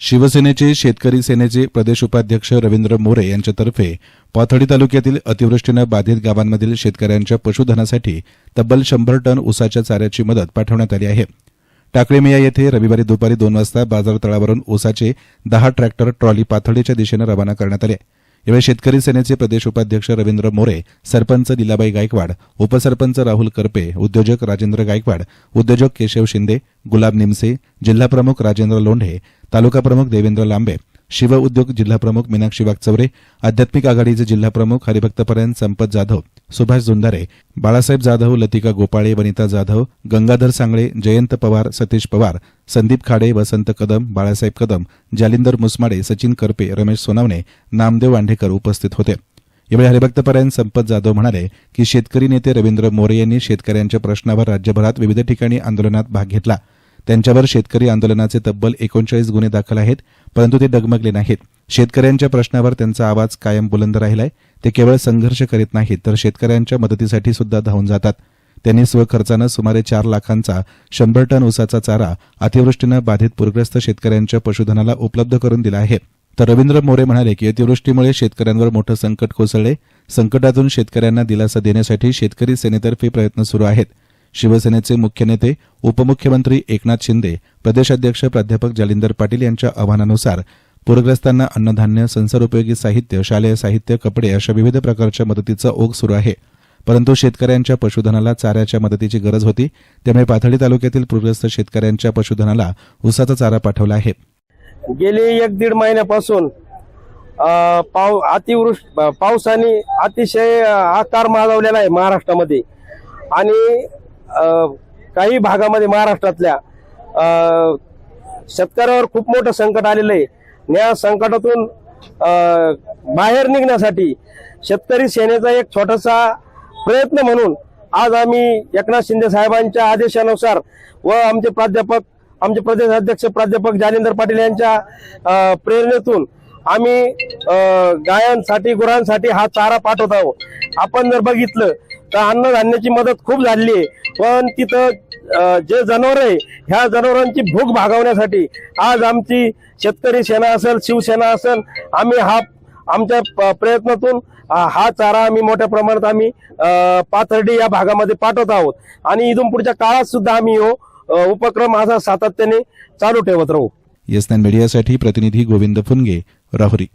शिवसेनेचे शेतकरी सेनेचे प्रदेश उपाध्यक्ष रवींद्र मोरे यांच्यातर्फे पाथडी तालुक्यातील अतिवृष्टीनं बाधित गावांमधील शेतकऱ्यांच्या पशुधनासाठी तब्बल शंभर टन ऊसाच्या चाऱ्याची मदत पाठवण्यात आली आहे. टाकळीमिया येथे रविवारी दुपारी दोन वाजता बाजार तळावरून ऊसाचे दहा ट्रॅक्टर ट्रॉली पाथडीच्या दिशेनं रवाना करण्यात आले. यावेळी शेतकरी सेनेचे प्रदेश उपाध्यक्ष रवींद्र मोरे सरपंच लीलाबाई गायकवाड उपसरपंच राहुल करपे उद्योजक राजेंद्र गायकवाड उद्योजक केशव शिंदे गुलाब निमसे जिल्हाप्रमुख राजेंद्र लोंढे तालुका प्रमुख देवेंद्र लांबे शिव उद्योग जिल्हाप्रमुख मीनाक्षी वागचवरे आध्यात्मिक आघाडीचे जिल्हाप्रमुख हरिभक्तपर्यंत संपत जाधव सुभाष जुंदारे बाळासाहेब जाधव लतिका गोपाळे वनिता जाधव गंगाधर सांगळे जयंत पवार सतीश पवार संदीप खाडे वसंत कदम बाळासाहेब कदम जालिंदर मुसमाडे सचिन करपे रमेश सोनावणे नामदेव वांढेकर उपस्थित होते. यावेळी हरिभक्तपर्यंत संपत जाधव म्हणाले की शेतकरी नेते रवींद्र मोरे यांनी शेतकऱ्यांच्या प्रश्नावर राज्यभरात विविध ठिकाणी आंदोलनात भाग घेतला. त्यांच्यावर शेतकरी आंदोलनाचे तब्बल एकोणचाळीस गुन्हे दाखल आहेत परंतु ते डगमगले नाहीत. शेतकऱ्यांच्या प्रश्नावर त्यांचा आवाज कायम बुलंद राहिलाय. ते केवळ संघर्ष करीत नाहीत तर शेतकऱ्यांच्या मदतीसाठी सुद्धा धावून जातात. त्यांनी स्वखर्चानं सुमारे चार लाखांचा शंभर टन ऊसाचा चारा अतिवृष्टीनं बाधित पूरग्रस्त शेतकऱ्यांच्या पशुधनाला उपलब्ध करून दिला आहे. तर रवींद्र मोरे म्हणाले की अतिवृष्टीमुळे शेतकऱ्यांवर मोठं संकट कोसळले. संकटातून शेतकऱ्यांना दिलासा देण्यासाठी शेतकरी सेनेतर्फे प्रयत्न सुरू आहेत. शिवसेनेचे मुख्य नेते उपमुख्यमंत्री एकनाथ शिंदे प्रदेशाध्यक्ष प्राध्यापक जालिंदर पाटील यांच्या आवाहनानुसार पूरग्रस्तांना अन्नधान्य संसारोपयोगी साहित्य शालेय साहित्य कपडे अशा विविध प्रकारच्या मदतीचा ओघ सुरू आहे. परंतु शेतकऱ्यांच्या पशुधनाला चाऱ्याच्या मदतीची गरज होती त्यामुळे पाथडी तालुक्यातील पूरग्रस्त शेतकऱ्यांच्या पशुधनाला उसाचा चारा पाठवला आहे. गेली एक दीड महिन्यापासून पाव अतिवृष्ट पावसाने अतिशय आकार माजवलेला आहे महाराष्ट्रामध्ये. आणि काही भागामध्ये महाराष्ट्रातल्या शेतकऱ्यावर खूप मोठं संकट आलेलं आहे. या संकटातून बाहेर निघण्यासाठी शेतकरी सेनेचा एक छोटासा प्रयत्न म्हणून आज आम्ही एकनाथ शिंदे साहेबांच्या आदेशानुसार व आमचे प्राध्यापक आमचे प्रदेश अध्यक्ष प्राध्यापक जानेंद्र पाटील यांच्या प्रेरणेतून आम्ही गायांसाठी गुरांसाठी हा चारा पाठवत आहोत. आपण जर बघितलं तर अन्नधान्याची मदत खूप झाली आहे. पण तिथं जे जनावर आहे ह्या जनावरांची भूक भागवण्यासाठी आज आमची शेतकरी सेना असेल शिवसेना असेल आम्ही हा आमच्या प- प्रयत्नातून हा चारा आम्ही मोठ्या प्रमाणात आम्ही पाथर्डी या भागामध्ये पाठवत आहोत. आणि इथून पुढच्या काळात सुद्धा आम्ही हो उपक्रम असा सातत्याने चालू ठेवत राहू. येस मीडियासाठी प्रतिनिधी गोविंद फुनगे राहुरी.